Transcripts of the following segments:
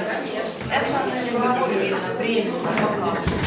Это временно,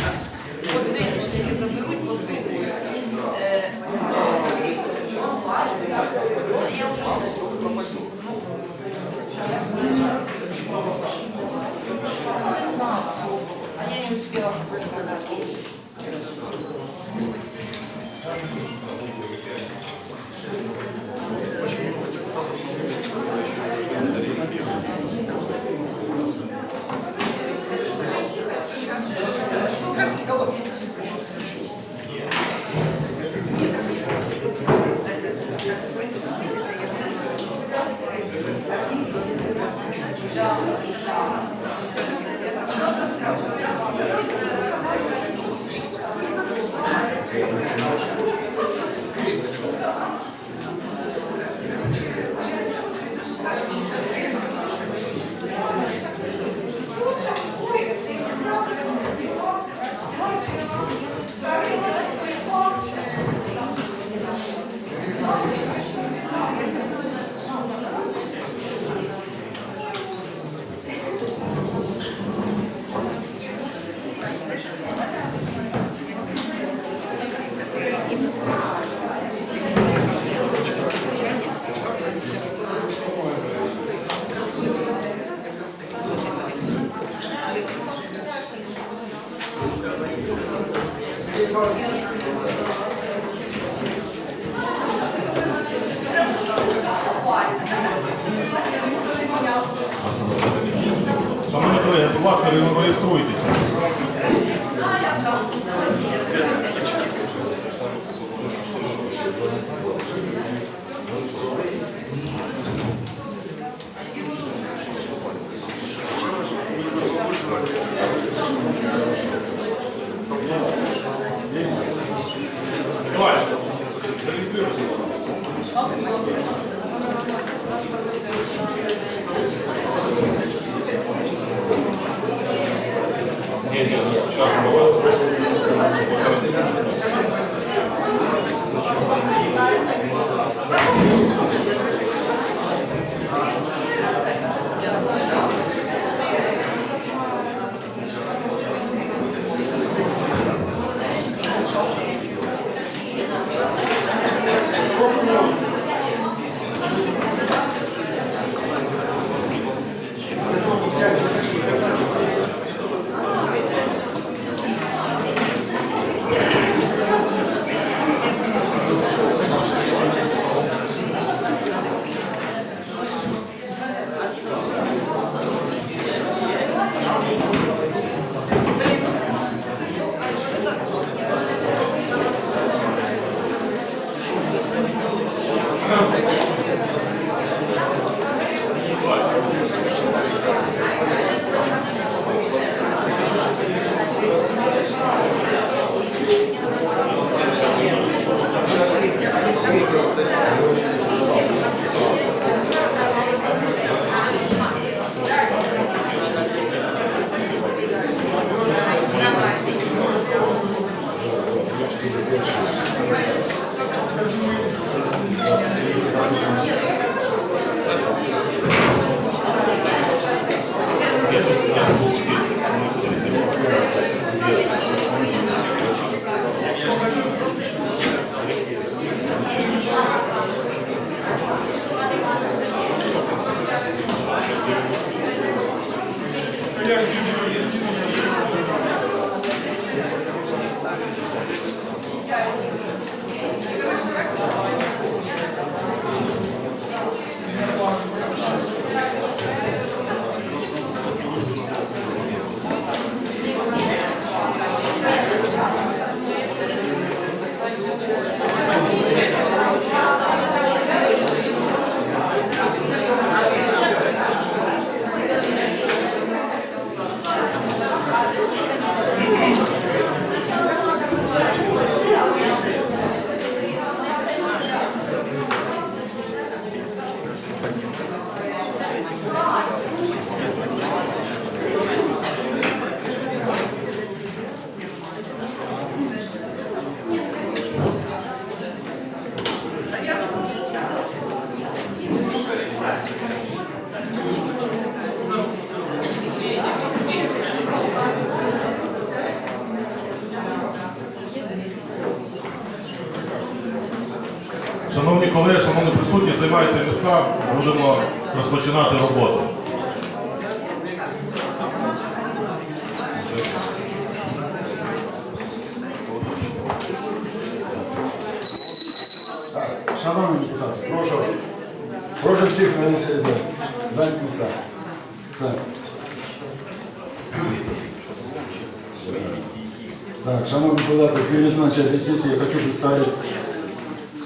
перед сессии я хочу представить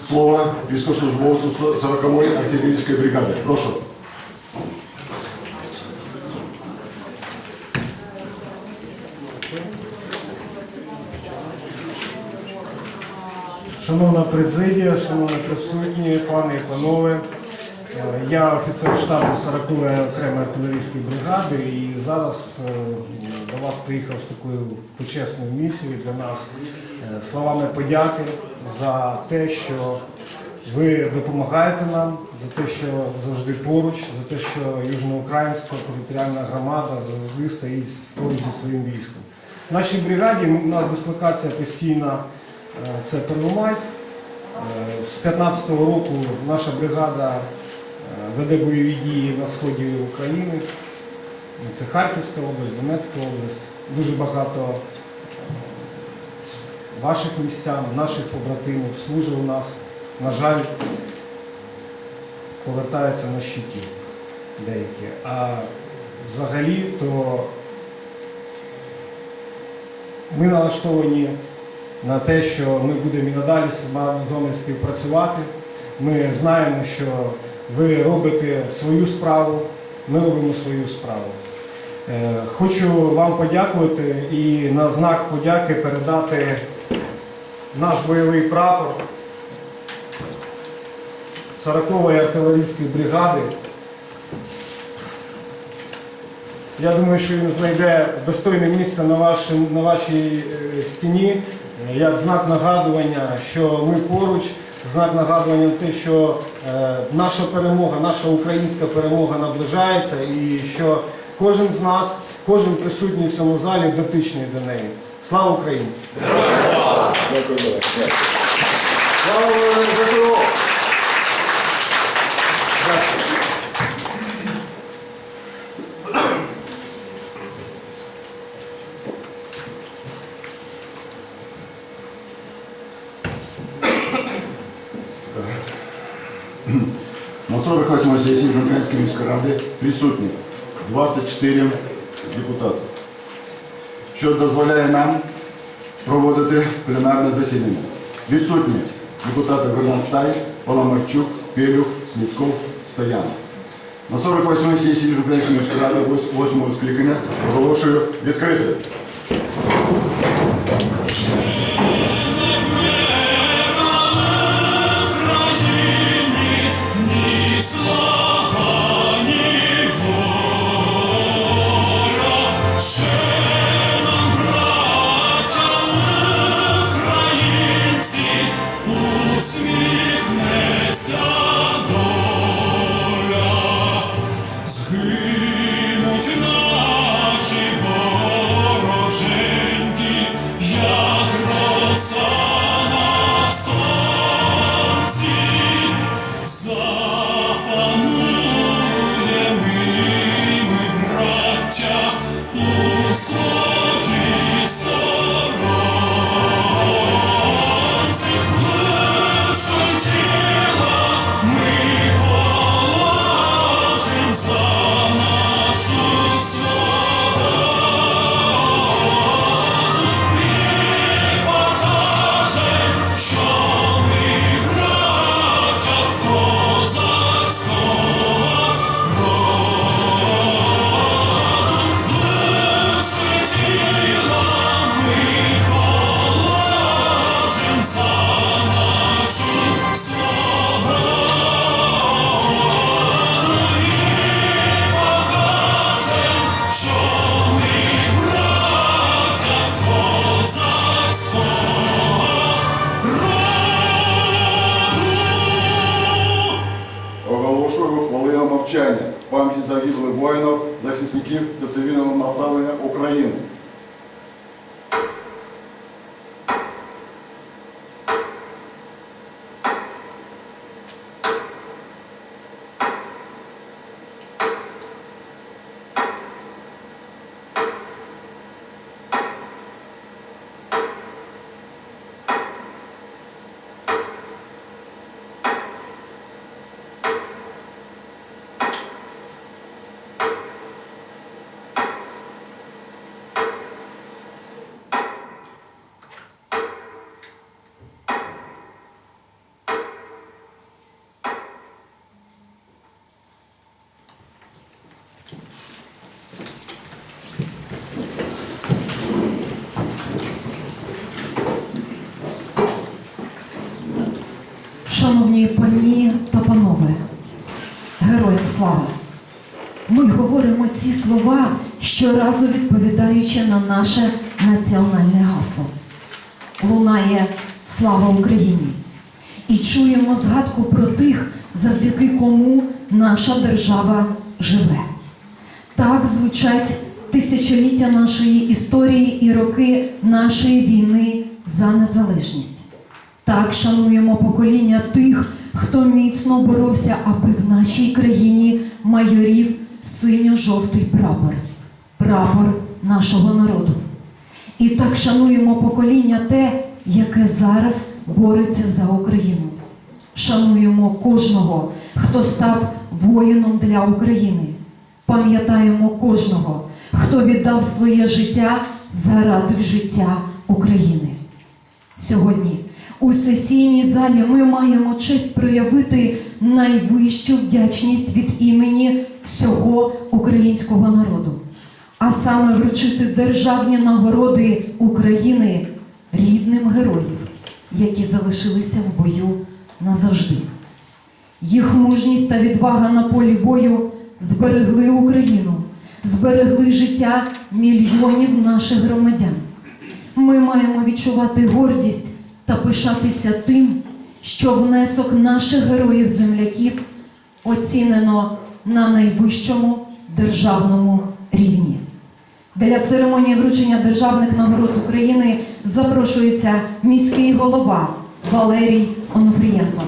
слово військовослужбовцу 40-ї артиллерийской бригады. Прошу. Шановна президія, шановні присутні, пани і панове, я офіцер штабу 40-ї окремої артилерійської бригади і зараз е, до вас приїхав з такою почесною місією для нас е, словами подяки за те, що ви допомагаєте нам, за те, що завжди поруч, за те, що Южноукраїнська територіальна громада завжди стоїть поруч зі своїм військом. В нашій бригаді у нас дислокація постійна е, це Первомайськ. З 2015 року наша бригада веде бойові дії на сході України. Це Харківська область, Донецька область. Дуже багато е, ваших містян, наших побратимів служить у нас. На жаль, повертаються на щиті деякі. А взагалі, то ми налаштовані на те, що ми будемо і надалі з вами співпрацювати. Ми знаємо, що ви робите свою справу, ми робимо свою справу. Е, Хочу вам подякувати і на знак подяки передати наш бойовий прапор 40-ї артилерійської бригади. Я думаю, що він знайде достойне місце на, вашій, на вашій е, стіні, як знак нагадування, що ми поруч, знак нагадування на те, що е, наша перемога, наша українська перемога наближається і що кожен з нас, кожен присутній в цьому залі дотичний до неї. Слава Україні! Дякую. Слава ЗСУ! На 48-й сесії Журналістської ради присутні 24 депутати, що дозволяє нам проводити пленарне засідання. Відсутні депутати Горностай, Паламарчук, Пелюх, Снідков, Стоян. На 48-й сесії Жупрянської міської ради 8 скликання оголошую відкритою. Пані та панове, героям слава! Ми говоримо ці слова, щоразу відповідаючи на наше національне гасло. Лунає слава Україні! І чуємо згадку про тих, завдяки кому наша держава живе. Так звучать тисячоліття нашої історії і роки нашої війни за незалежність. Так шануємо покоління тих, хто міцно боровся, аби в нашій країні майорів синьо-жовтий прапор, прапор нашого народу. І так шануємо покоління те, яке зараз бореться за Україну. Шануємо кожного, хто став воїном для України. Пам'ятаємо кожного, хто віддав своє життя заради життя України. Сьогодні у сесійній залі ми маємо честь проявити найвищу вдячність від імені всього українського народу, а саме вручити державні нагороди України рідним героїв, які залишилися в бою назавжди. Їх мужність та відвага на полі бою зберегли Україну, зберегли життя мільйонів наших громадян. Ми маємо відчувати гордість та пишатися тим, що внесок наших героїв-земляків оцінено на найвищому державному рівні. Для церемонії вручення державних нагород України запрошується міський голова Валерій Онуфрієнко.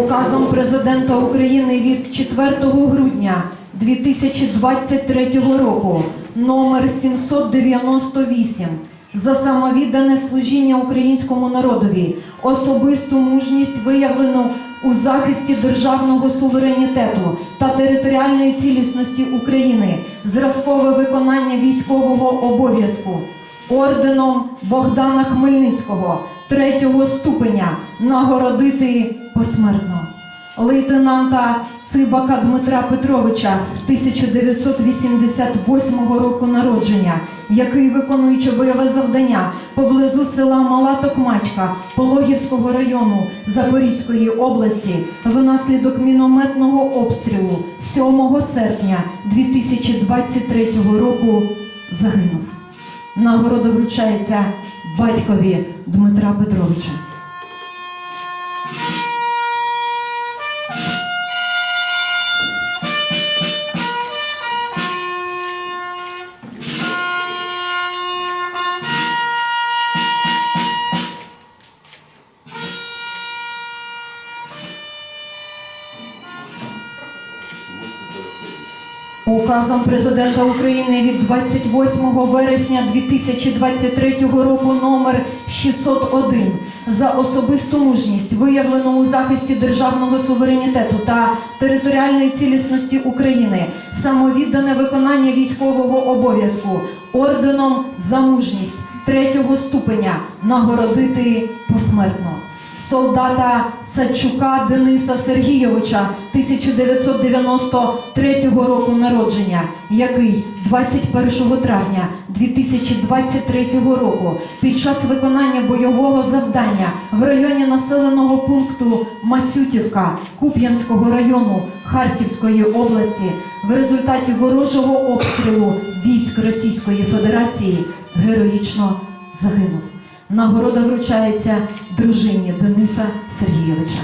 Указом президента України від 4 грудня 2023 року номер 798 за самовіддане служіння українському народові, особисту мужність виявлену у захисті державного суверенітету та територіальної цілісності України, зразкове виконання військового обов'язку. Орденом Богдана Хмельницького третього ступеня нагородити посмертно. Лейтенанта Цибака Дмитра Петровича 1988 року народження, який виконуючи бойове завдання поблизу села Мала Токмачка Пологівського району Запорізької області внаслідок мінометного обстрілу 7 серпня 2023 року загинув. Нагорода вручається батькові Дмитра Петровича. Указом президента України від 28 вересня 2023 року номер 601 за особисту мужність, виявлену у захисті державного суверенітету та територіальної цілісності України, самовіддане виконання військового обов'язку орденом за мужність третього ступеня нагородити посмертно солдата Садчука Дениса Сергійовича 1993 року народження, який 21 травня 2023 року під час виконання бойового завдання в районі населеного пункту Масютівка Куп'янського району Харківської області в результаті ворожого обстрілу військ Російської Федерації героїчно загинув. Нагорода вручається дружині Дениса Сергійовича.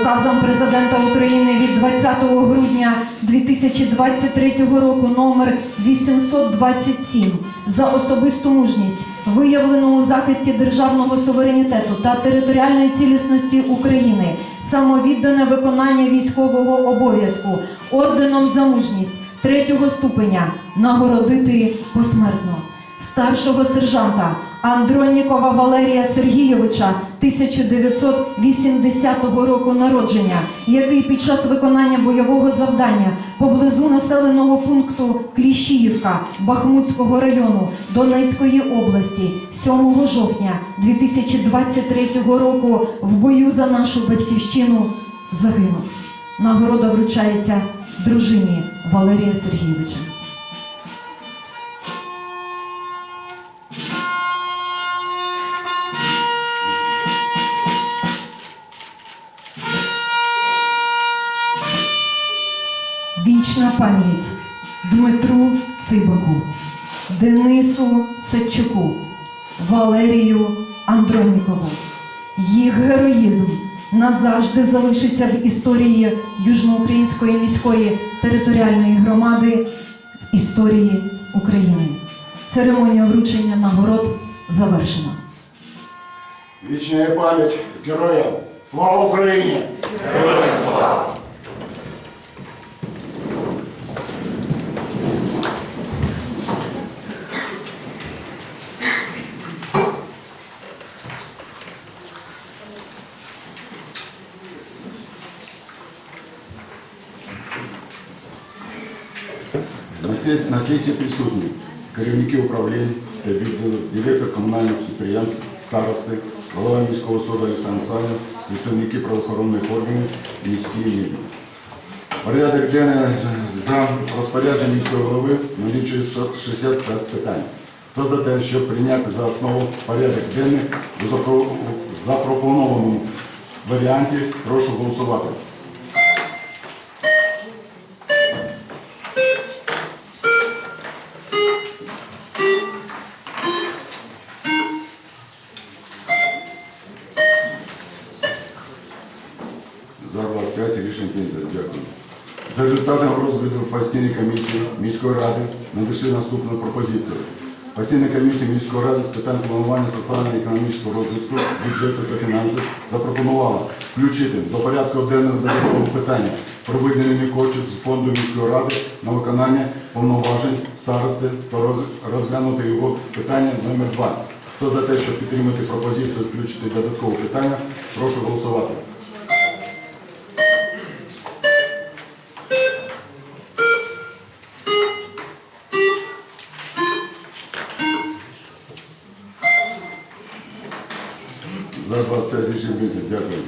Указом президента України від 20 грудня 2023 року номер 827 за особисту мужність, виявлену у захисті державного суверенітету та територіальної цілісності України, самовіддане виконання військового обов'язку орденом за мужність третього ступеня нагородити посмертно. Старшого сержанта Андронікова Валерія Сергійовича 1980 року народження, який під час виконання бойового завдання поблизу населеного пункту Кліщіївка Бахмутського району Донецької області 7 жовтня 2023 року в бою за нашу батьківщину загинув. Нагорода вручається дружині Валерія Сергійовича. Їх героїзм назавжди залишиться в історії Южноукраїнської міської територіальної громади в історії України. Церемонія вручення нагород завершена. Вічна пам'ять героям. Слава Україні! Героям сесії, на сесії присутні керівники управлінь та директор комунальних підприємств, старости, голова міського суду Олександр Санів, представники правоохоронних органів, міські лінії. Порядок денний за розпорядженням міського голови налічує 65 питань. Хто за те, щоб прийняти за основу порядок денний у запропонованому варіанті, прошу голосувати. Міської ради надійшли наступні пропозиції. Постійна комісія міської ради з питань планування соціально-економічного розвитку, бюджету та фінансів запропонувала включити до порядку денного додаткового питання про виділення коштів з фонду міської ради на виконання повноважень старости та роз- розглянути його питання номер 2 Хто за те, щоб підтримати пропозицію включити додаткове питання, прошу голосувати.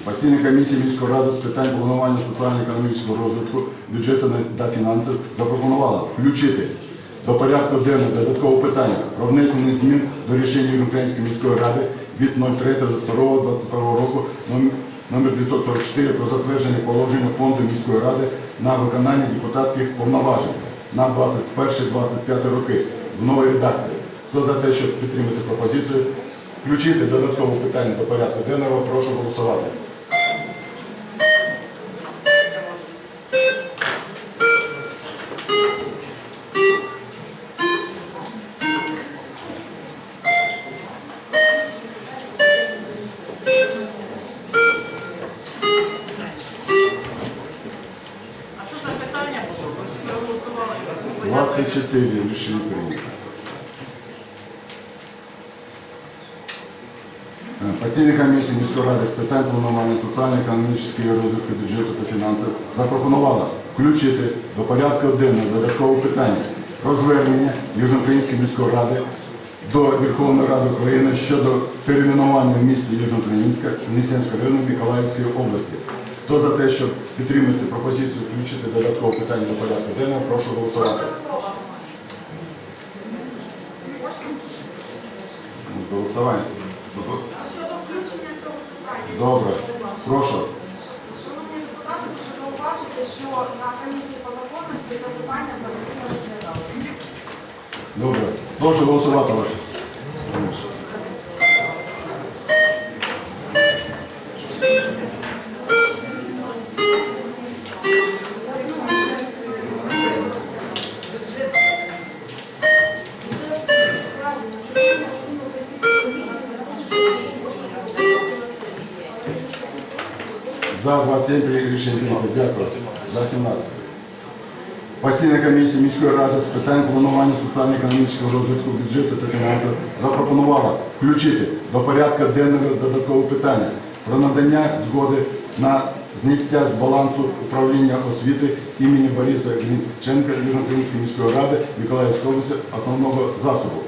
Постійна комісія міської ради з питань планування соціально-економічного розвитку, бюджету та фінансів запропонувала включити до порядку денного додаткове питання про внесення змін до рішення Української міської ради від 03.02.22 року номер 944 про затвердження положення фонду міської ради на виконання депутатських повноважень на 21-25 роки в новій редакції. Хто за те, щоб підтримати пропозицію, включити додаткове питання до порядку денного, прошу голосувати. Пропозицію включити додаткове питання до порядку денного, прошу голосувати. Голосування. Щодо включення цього питання. Добре. Прошу. Шановні депутати, прошу зауважити, що на комісії по законності це питання взагалі не розглядалося. Добре. Прошу голосувати міської ради з питань планування соціально-економічного розвитку бюджету та фінансів запропонувала включити до порядку денного додаткове питання про надання згоди на зняття з балансу управління освіти імені Бориса Глінченка Южноукраїнської міської ради Миколаївської області основного засобу.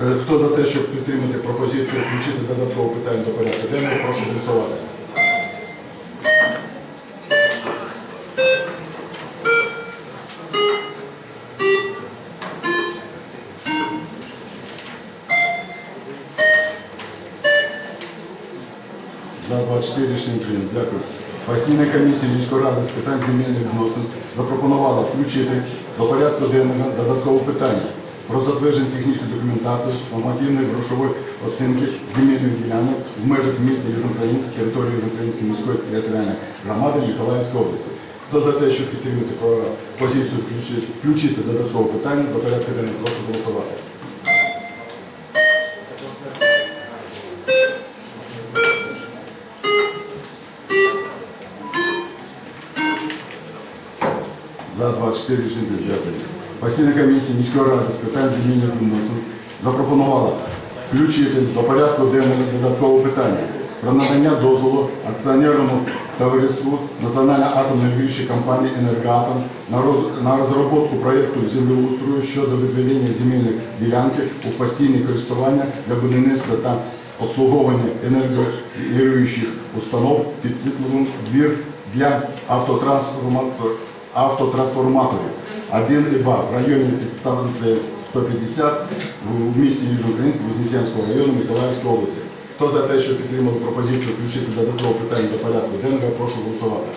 Е, Хто за те, щоб підтримати пропозицію включити додаткове питання до порядку денного, прошу голосувати. Постійна комісія міської ради з питань земельних відносин запропонувала включити до порядку денного додаткове питання про затвердження технічної документації з нормативної грошової оцінки земельних ділянок в межах міста Южноукраїнськ, території Южноукраїнської міської територіальної громади Миколаївської області. Хто за те, щоб підтримати позицію включити, включити додаткове питання до порядку денного, прошу голосувати. За 24 рішення прийнято. Постійна комісія міської ради з питань земельних відносин запропонувала включити до порядку денного додаткове питання про надання дозволу акціонерному товариству Національної атомної енергетичної компанії «Енергоатом» на розробку проєкту землеустрою щодо відведення земельної ділянки у постійне користування для будівництва та обслуговування енергогенеруючих установ під світловим двір для автотрансформаторів автотрансформаторів 1 і 2 в районі підстанції 150 в місті Южноукраїнськ Вознесенського району Миколаївської області. Хто за те, що підтримав пропозицію включити додаткове питання до порядку денного, прошу голосувати.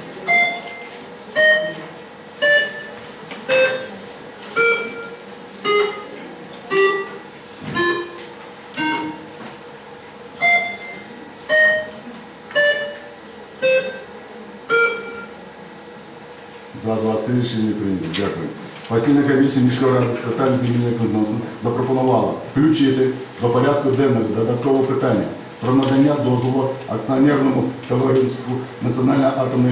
За 20 рішення прийнято. Дякую. Постійна комісія міської ради з питань земельних відносин запропонувала включити до порядку денного додаткове питання про надання дозволу акціонерному товариству Національна атомна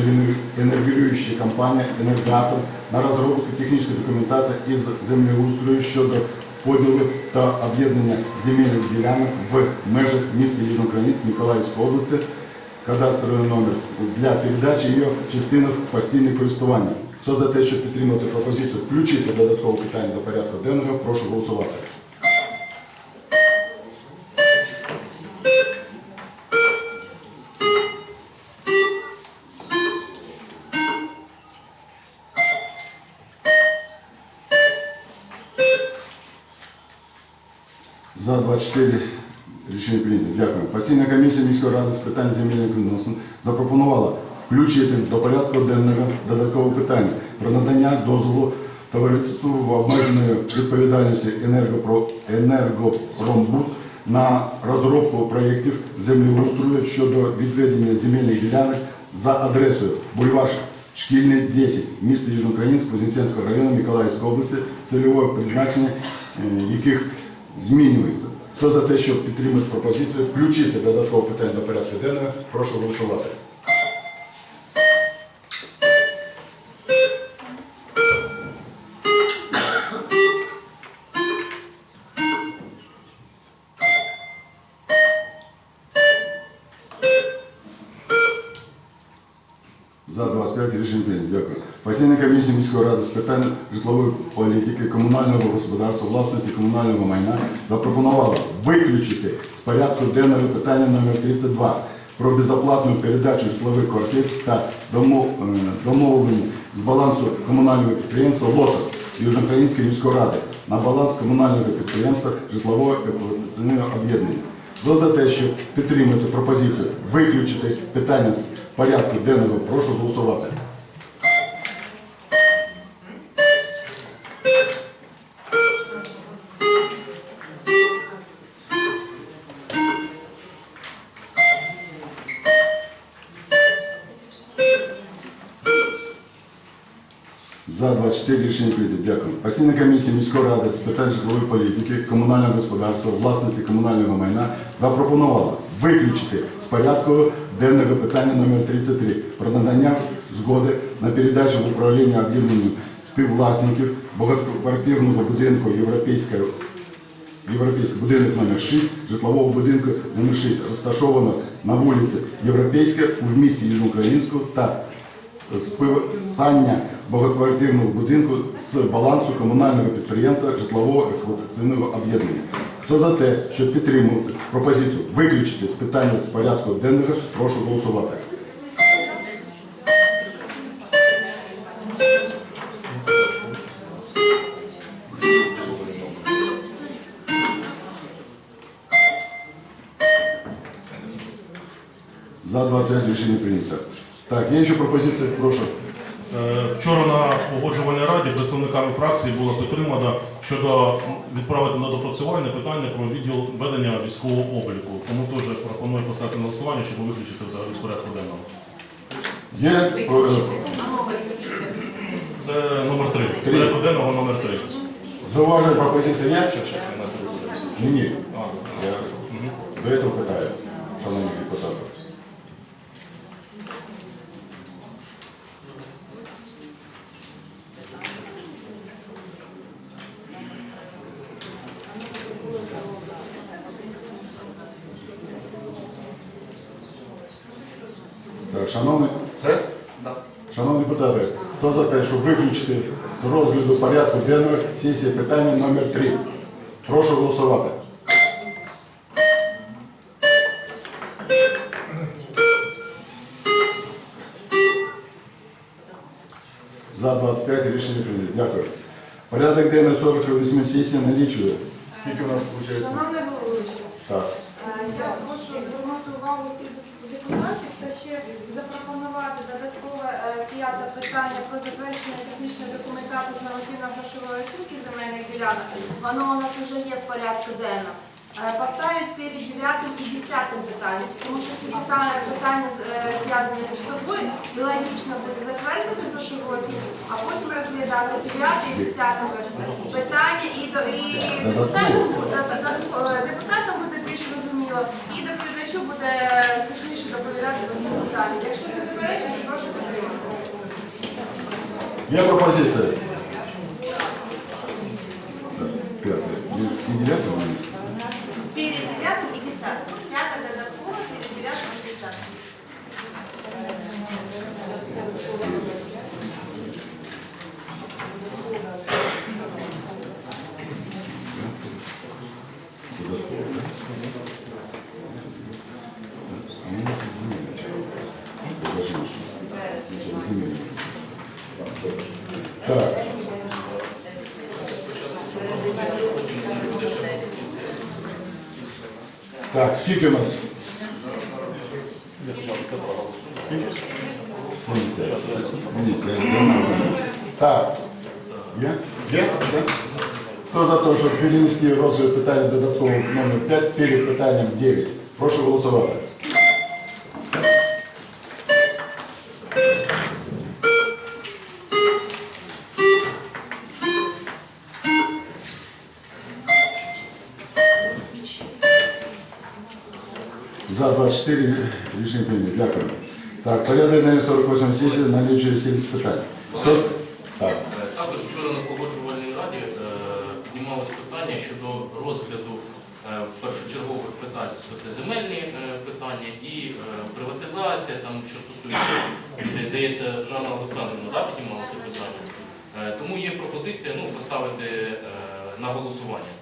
енергоююча компанія «Енергоатом» на розробку технічної документації із землеустрою щодо поділу та об'єднання земельних ділянок в межах міста Южноукраїнськ Миколаївської області кадастровий номер для передачі її в постійне користування. Хто за те, щоб підтримати пропозицію включити додаткове питання до порядку денного, прошу голосувати. За 24 рішення прийнято. Дякую. Постійна комісія міської ради з питань земельних відносин запропонувала включити до порядку денного додаткове питання про надання дозволу товариству в обмеженої відповідальності енергопромбуд на розробку проєктів землеустрою щодо відведення земельних ділянок за адресою бульвар Шкільний 10, місто Южноукраїнськ, Вознесенського району Миколаївської області, цільове призначення е, яких змінюється. Хто за те, щоб підтримати пропозицію, включити додаткове питання до порядку денного, прошу голосувати. 25 рішень прийнято. Дякую. Постійна комісія міської ради з питань житлової політики, комунального господарства, власності комунального майна запропонувала виключити з порядку денного питання номер 32 про безоплатну передачу житлових квартир та е, домовлення з балансу комунального підприємства «Лотос» Южноукраїнської міської ради на баланс комунального підприємства житлового експлуатаційного об'єднання. Хто за те, щоб підтримати пропозицію виключити питання з порядку денного, прошу голосувати. Рішення прийнято. Дякую. Постійна комісія міської ради з питань житлової політики, комунального господарства, власності комунального майна запропонувала виключити з порядку денного питання номер 33 про надання згоди на передачу в управління об'єднанням співвласників багатоквартирного будинку Європейської Європейський будинок номер 6 житлового будинку номер 6 розташовано на вулиці Європейська у місті Южноукраїнську та списання багатоквартирного будинку з балансу комунального підприємства житлового експлуатаційного об'єднання. Хто за те, щоб підтримувати пропозицію виключити з питання з порядку денного, прошу голосувати. За 25 рішення прийнято. Так, є ще пропозиції, прошу. Е, Вчора на погоджувальній раді представниками фракції було підтримано щодо відправити на допрацювання питання про відділ ведення військового обліку. Тому теж пропоную поставити на голосування, щоб виключити взагалі з порядку денного. Є е. Це номер 3. Три. Порядку денного номер 3. зауваження пропозиції є? Ні, ні. Я до цього питаю, шановні депутати. Так, шановні, це? Шановні депутати, хто за те, щоб виключити з розгляду порядку денного сесії питання номер 3? Прошу голосувати. За 25 рішення прийнято. Дякую. Порядок денний 48 сесії налічує. Скільки у нас виходить? Е, я прошу звернути увагу всіх депутатів та ще запропонувати додаткове е, п'яте питання про затвердження технічної документації з нормативно-грошової оцінки земельних ділянок. Воно у нас вже є в порядку денному. Е, Поставить перед 9 і 10 питанням, тому що ці питання, питання е, зв'язані між собою, і логічно буде затвердити грошову оцінку, а потім розглядати 9 і 10 питання і, і е, депутатам буде більш розуміло, і доповідачу буде зручніше доповідати про ці питання. Якщо не заперечуєте, прошу підтримати. Є пропозиція? Так, П'яте. І дев'яте у нас? Перед 9 і 10. П'ята додаткова, перед 9 і 10. Додатково, да? А у нас земельні. Покажи, що. Земельні. Так. Так, скільки у нас? перенести розгляд питання додаткового номер 5 перед питанням 9? Прошу голосувати. За 24 рішення прийнято. Дякую. Так, порядок денний 48 сесії налічує 70 питань. Хто? з- Так. Е, Також вчора на погоджувальній раді е, піднімалось питання щодо розгляду е, першочергових питань. Це земельні е, питання і е, приватизація, там, що стосується людей. Здається, Жанна Олександрівна да, піднімала це питання. Тому є пропозиція ну, поставити на голосування.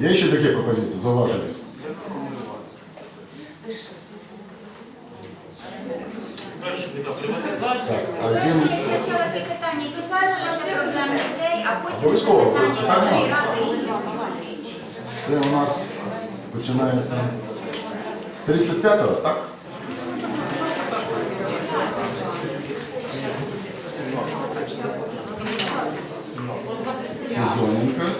Є ще такі пропозиції? Зауваження? перше така приватизація. А зім- Спочатку ті питання соціальні проблеми людей, а потім ті Обов'язково, Це у нас починається з 35-го, так? Сезоненько.